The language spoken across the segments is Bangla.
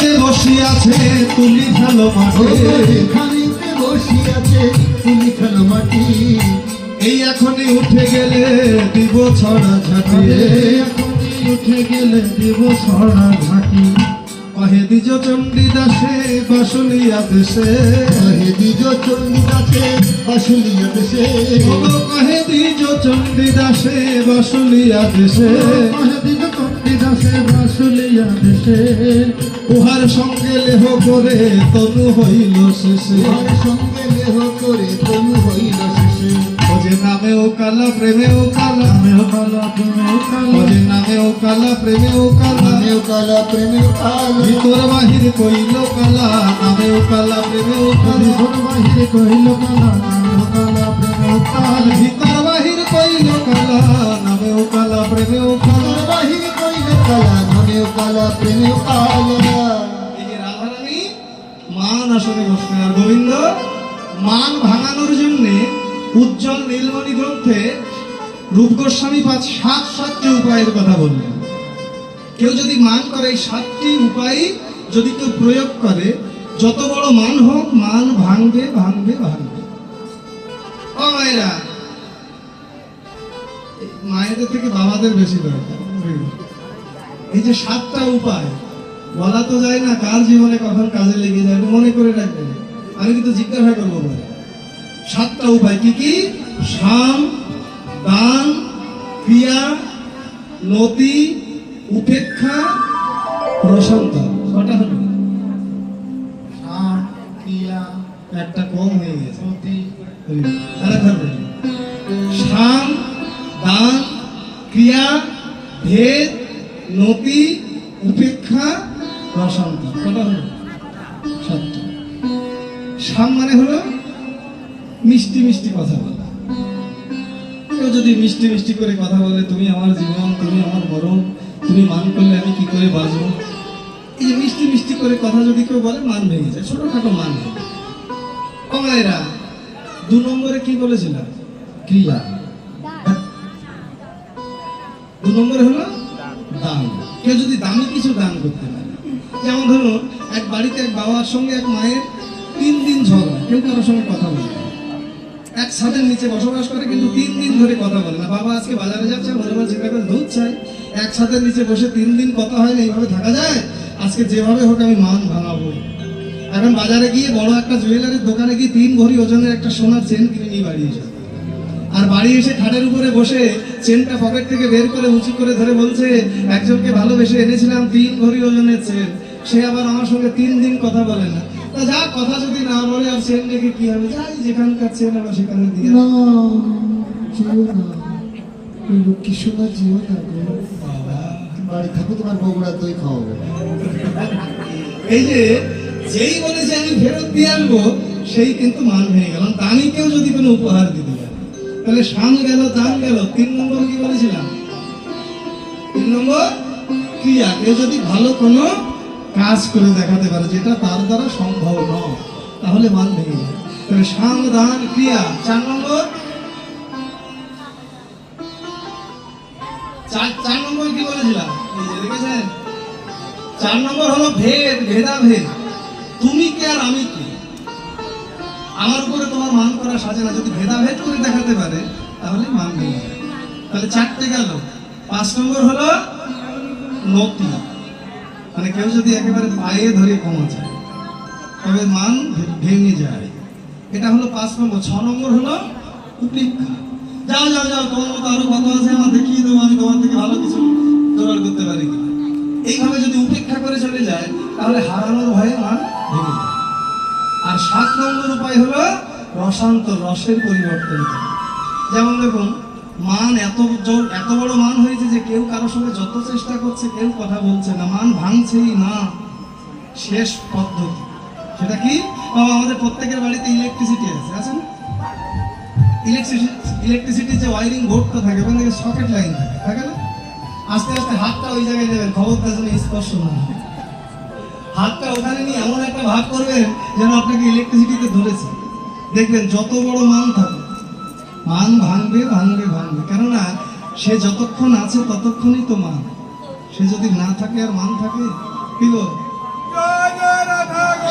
খানিতে বসিয়াছে তুলি খেলো মাঠে। খানিতে বসিয়াছে তুমি খেলো মাটি এই এখনই উঠে গেলে দিব ছড়া এখনই উঠে গেলে দেব ছড়া ঘাটি কহে দিজ চণ্ডী দাসে বাসুলিয়া দেশে। কহে দিজ চণ্ডী গাছে বাসুলিয়া দেশে। কহে দিজ চণ্ডী দাসে বাসুলিয়া দেশে। কহে দিজ দাসে বাসুলিয়া দেশে উহার সঙ্গে লেহ করে তনু হইল শেষে। তোমার সঙ্গে লেহ করে তনু হইল শেষে। ওজে নামেও কালা প্রেমেও কালা। আমিও কালা প্রেমেও কালা। ওজে নামেও কালা প্রেমেও কালা। আমিও কালা প্রেমেও কালা। ভিতর বাহির কইল কালা নামেও কালা প্রেমেও কালা। ঘর বাহিরে কহিল কালা আমিও কালা প্রেমেও কালা। ভিতর বাহির কইল কালা নামেও কালা প্রেমেও কালা। ঘর বাহিরে উজ্জ্বল নীলমণি গ্রন্থে রূপ গোস্বামী পাঁচ, সাত, সাতটি উপায়ের কথা বললেন। কেউ যদি মান করে এই সাতটি উপায়, যদি কেউ প্রয়োগ করে, যত বড় মান হোক, মান ভাঙবে ভাঙবে ভাঙবে। ও মায়েরা মায়েদের থেকে বাবাদের বেশি দরকার। এই যে সাতটা উপায় বলা তো যায় না কার জীবনে কখন কাজে লেগে যায় মনে করে রাখবেন। আমি কিন্তু জিজ্ঞাসা করব সাতটা উপায় কি কি? সাম দান ক্রিয়া নতি উপেক্ষা প্রশান্ত। কটা হলো। একটা কম হয়ে গেছে। সাম দান ক্রিয়া ভেদ নতি উপেক্ষা প্রশান্ত কটা হলো সাতটা সাম মানে হলো মিষ্টি মিষ্টি কথা বলা। কেউ যদি মিষ্টি মিষ্টি করে কথা বলে তুমি আমার জীবন তুমি আমার মরণ তুমি মান করলে আমি কি করে বাঁচবো? এই মিষ্টি মিষ্টি করে কথা যদি কেউ বলে মান ভেঙে যায়। ছোটখাটো মান ভেঙে যায়। ও মায়েরা দু নম্বরে কি বলেছিলাম ক্রিয়া। দু নম্বরে হলো দান। কেউ যদি দামি কিছু দান করতে পারে। যেমন ধরুন, এক বাড়িতে এক বাবার সঙ্গে এক মায়ের তিন দিন ঝগড়া, কেউ কারোর সঙ্গে কথা বলে এক ছাদের নিচে বসবাস করে, কিন্তু তিন দিন ধরে কথা বলে না। বাবা আজকে বাজারে যাচ্ছে, মনে মনে চিন্তা করে দুধ চাই। এক ছাদের নিচে বসে তিন দিন কথা হয় না, এইভাবে থাকা যায়? আজকে যেভাবে হোক আমি মান ভাঙাবো। এখন বাজারে গিয়ে বড় একটা জুয়েলারির দোকানে গিয়ে তিন ভরি ওজনের একটা সোনার চেন কিনে নিয়ে বাড়ি এসে। আর বাড়ি এসে খাটের উপরে বসে চেনটা পকেট থেকে বের করে উঁচু করে ধরে বলছে একজনকে ভালোবেসে এনেছিলাম তিন ভরি ওজনের চেন সে আবার আমার সঙ্গে তিন দিন কথা বলে না। তা যা কথা যদি না বলে আর চেন রেখে কি হবে? যাই যেখানকার চেন আবার সেখানে দিয়ে না জিও না। ওই লক্ষ্মী সোনা জিও না বাড়ি থাকো তোমার বগুড়া দই খাওয়াবো এই যে যেই বলেছে আমি ফেরত দিয়ে আনব সেই কিন্তু মান ভেঙে গেল দানি কেউ যদি কোনো উপহার দিতে তাহলে সাম গেল দান গেল, তিন নম্বর কি বলেছিলাম? তিন নম্বর ক্রিয়া। কেউ যদি ভালো কোনো কাজ করে দেখাতে পারে, যেটা তার দ্বারা সম্ভব নয়, তাহলে মান ভেঙে যায়। তাহলে সাম, দান, ক্রিয়া। চার নম্বর? চার নম্বর কি বলেছিলাম? চার নম্বর হলো ভেদ, ভেদাভেদ। তুমি কে আর আমি কে? আমার উপরে তোমার মান করা সাজে না, যদি ভেদাভেদ করে দেখাতে পারে, তাহলে মান যায়। তাহলে চারটে গেল। পাঁচ নম্বর হলো নতি। মানে কেউ যদি একেবারে পায়ে ধরে ক্ষমা চায় তবে মান ভেঙে যায়। এটা হলো পাঁচ নম্বর। ছ নম্বর হলো উপেক্ষা। যাও যাও যাও, তোমার মতো আরও কত আছে আমার দেখিয়ে দেবো, আমি তোমার থেকে ভালো কিছু জোগাড় করতে পারি এইভাবে যদি উপেক্ষা করে চলে যায়, তাহলে হারানোর ভয়ে মান ভেঙে যায়। আর সাত নম্বর উপায় হলো রসান্ত রসের পরিবর্তন যেমন দেখুন, মান এত এত বড় মান হয়েছে যে কেউ কারোর সঙ্গে যত চেষ্টা করছে, কেউ কথা বলছে না। মান ভাঙছেই না। শেষ পদ্ধতি। সেটা কি? বাবা, আমাদের প্রত্যেকের বাড়িতে ইলেকট্রিসিটি আছে আছে না? ইলেকট্রিসিটি ইলেকট্রিসিটির যে ওয়ারিং বোর্ডটা থাকে, ওখান থেকে সকেট লাইন থাকে থাকে না? আস্তে আস্তে হাতটা ওই জায়গায় দেবেন খবরটা যেন স্পর্শ না হয়। হাতটা ওখানে নিয়ে এমন একটা ভাব করবেন যেন আপনাকে ইলেকট্রিসিটিতে ধরেছে। দেখবেন যত বড় মান থাকুক মান ভাঙবে ভাঙবে ভাঙবে। কেননা, সে যতক্ষণ আছে ততক্ষণই তো মান। সে যদি না থাকে, আর মান থাকে, কি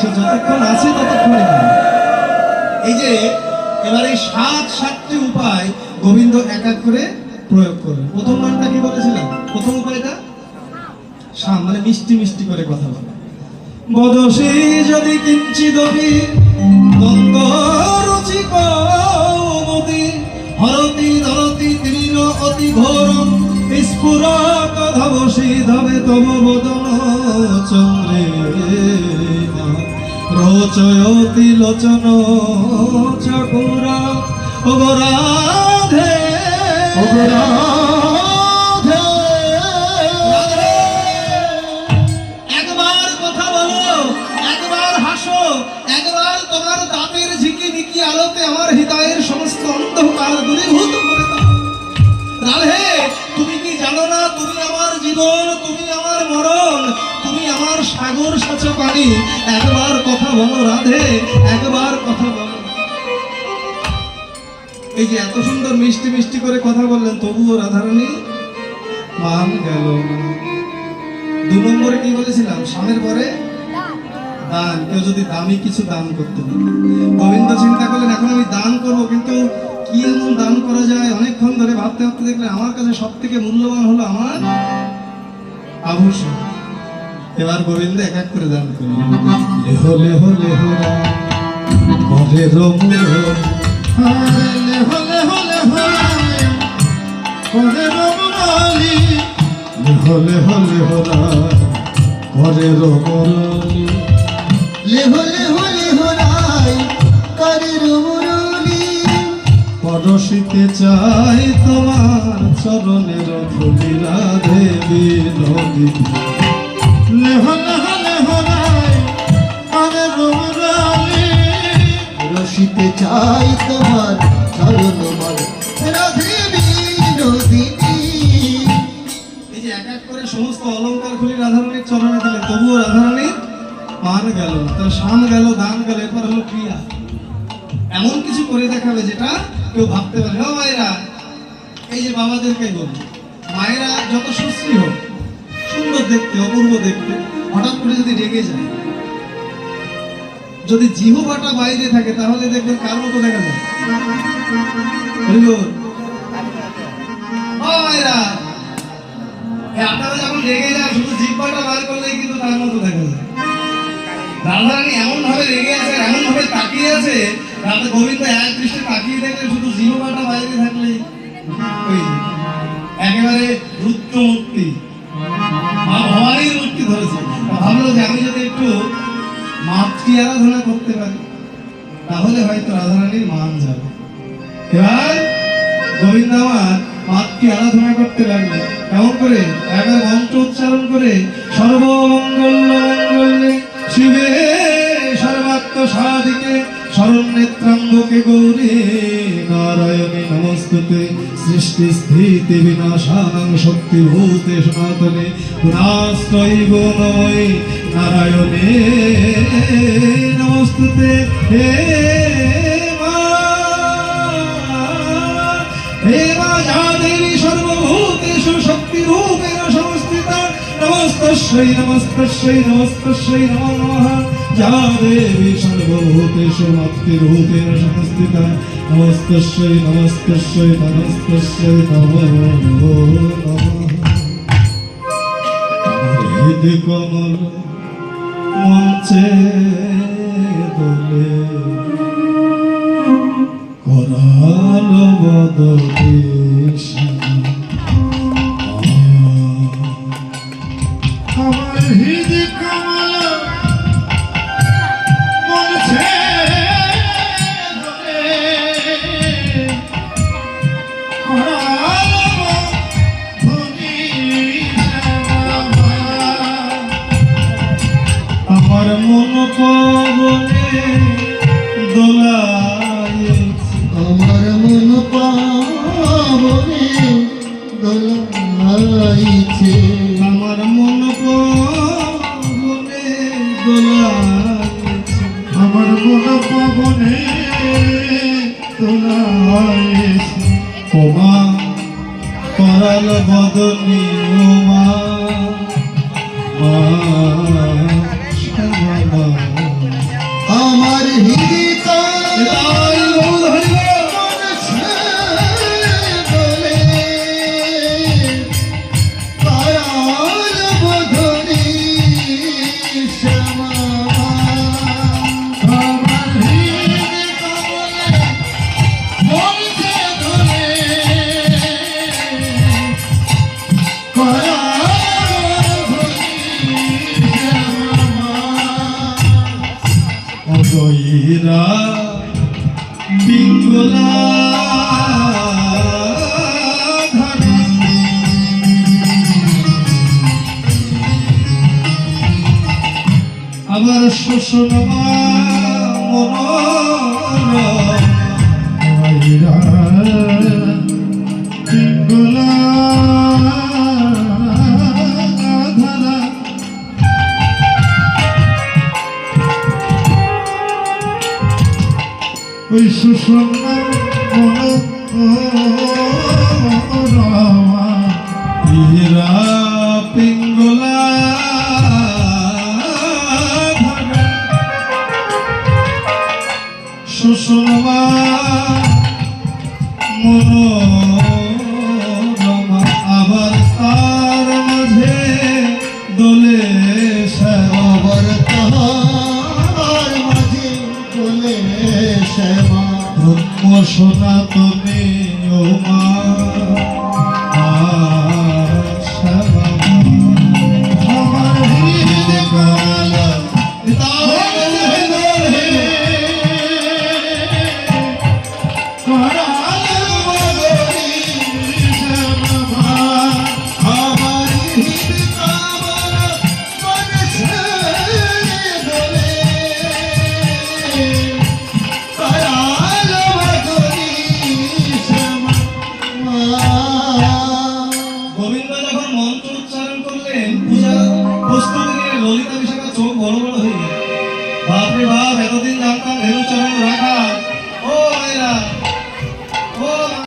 সে যতক্ষণ আছে ততক্ষণই। এই যে, এবার সাত সাতটি উপায় গোবিন্দ এক এক করে প্রয়োগ করবে প্রথম মানটা কি বলেছিলাম? প্রথম উপায়টা? শাম মানে মিষ্টি মিষ্টি করে কথা বলে বদসী যদি কিঞ্চিদপি দ্বন্দ্ব রুচি কৌমতি হরতি ধরতি তৃণ অতি ঘোরম স্ফুরত ধবসী ধবে তব বদন চন্দ্রে। রোচয়তি লোচন চকুরা অগরাধে একবার আমার হৃদয়ের সমস্ত অন্ধকার দূরীভূত করে রাধে, তুমি কি জানো না, তুমি আমার জীবন, তুমি আমার মরণ, তুমি আমার সাগর সাচ পানি? একবার কথা বলো রাধে, একবার কথা বলো। এই যে এত সুন্দর মিষ্টি মিষ্টি করে কথা বললেন, তবুও রাধারানী মান গেল দু নম্বরে কি বলেছিলাম? স্বামীর পরে দান, কেউ যদি দামি কিছু দান করতে গোবিন্দ চিন্তা করলেন, এখন আমি দান করব, কিন্তু কি এমন দান করা যায়? অনেকক্ষণ ধরে ভাবতে ভাবতে দেখলে আমার কাছে সব থেকে মূল্যবান হলো আমার আভূষণ। এবার গোবিন্দ এক এক করে দান করলেন। লেহ লেহ লেহ করে রমুর হলে হলে হলা করে রমরলি লেহ চাই তোমার চরণের ধুলি রাধে বিনোদি লেহ চাই তোমার এই যে এক এক করে সমস্ত অলংকার খুলি রাধারানীর চরণে দিলে তবুও রাধারানীর মান গেল, তার শান গেল দান গেল, এরপর হলো ক্রিয়া। এমন কিছু করে দেখাবে যেটা কেউ ভাবতে পারে না। মায়েরা, এই যে বাবাদেরকে বলি, মায়েরা যত সুশ্রী হোক, সুন্দর দেখতে, অপূর্ব দেখতে, হঠাৎ করে যদি রেগে যায়, যদি জিহবাটা বাইরে থাকে, তাহলে দেখবেন কার মতো দেখা যায়? আপনারা যখন রেগে যান, শুধু জিব্বাটা বার করলেই কিন্তু তার মতো দেখা যায়। রাধারানী এমন ভাবে রেগে আছে আর এমন ভাবে তাকিয়ে আছে রাধা গোবিন্দ এক দৃষ্টি তাকিয়ে দেখলে শুধু জিহ্বাটা বাইরে থাকলে একেবারে রুদ্র মূর্তি মা ভবানীর মূর্তি ধরেছে। ভাবলো যে আমি যদি একটু মাতৃ আরাধনা করতে পারি, তাহলে হয়তো রাধারানীর মান যাবে। এবার গোবিন্দ আমার মাতৃ আরাধনা করতে লাগল কেমন করে? একবার মন্ত্র উচ্চারণ করে সর্বমঙ্গল মঙ্গলে শিবে সর্বাত্ম সাধিকে শরণ্যেত্রাম্বকে গৌরী নারায়ণী নমস্তুতে সৃষ্টি স্থিতি বিনাশানাং শক্তি ভূতে সনাতনে পুনাশ্রৈব নয় নারায়ণে। নমস্তুতে হে নমস্তস্যৈ নমস্তস্যৈ নমস্তস্যৈ নমো নমঃ যা দেবী সর্বভূতেষু মাতৃরূপেণ সংস্থিতা নমস্তস্যৈ নমস্তস্যৈ নমস্তস্যৈ নমো নমঃ হৃদি কমল মঞ্চে দোলে করাল বদবেশী দোলাইছে আমার মন পবনে দোলাইছে আমার মন পবনে দোলাইছে ওমা করাল বদনি ওমা মা বিন্দা বিঙ্গলা আবার শোষণ মনোরা Thank you. তুমি ও মা।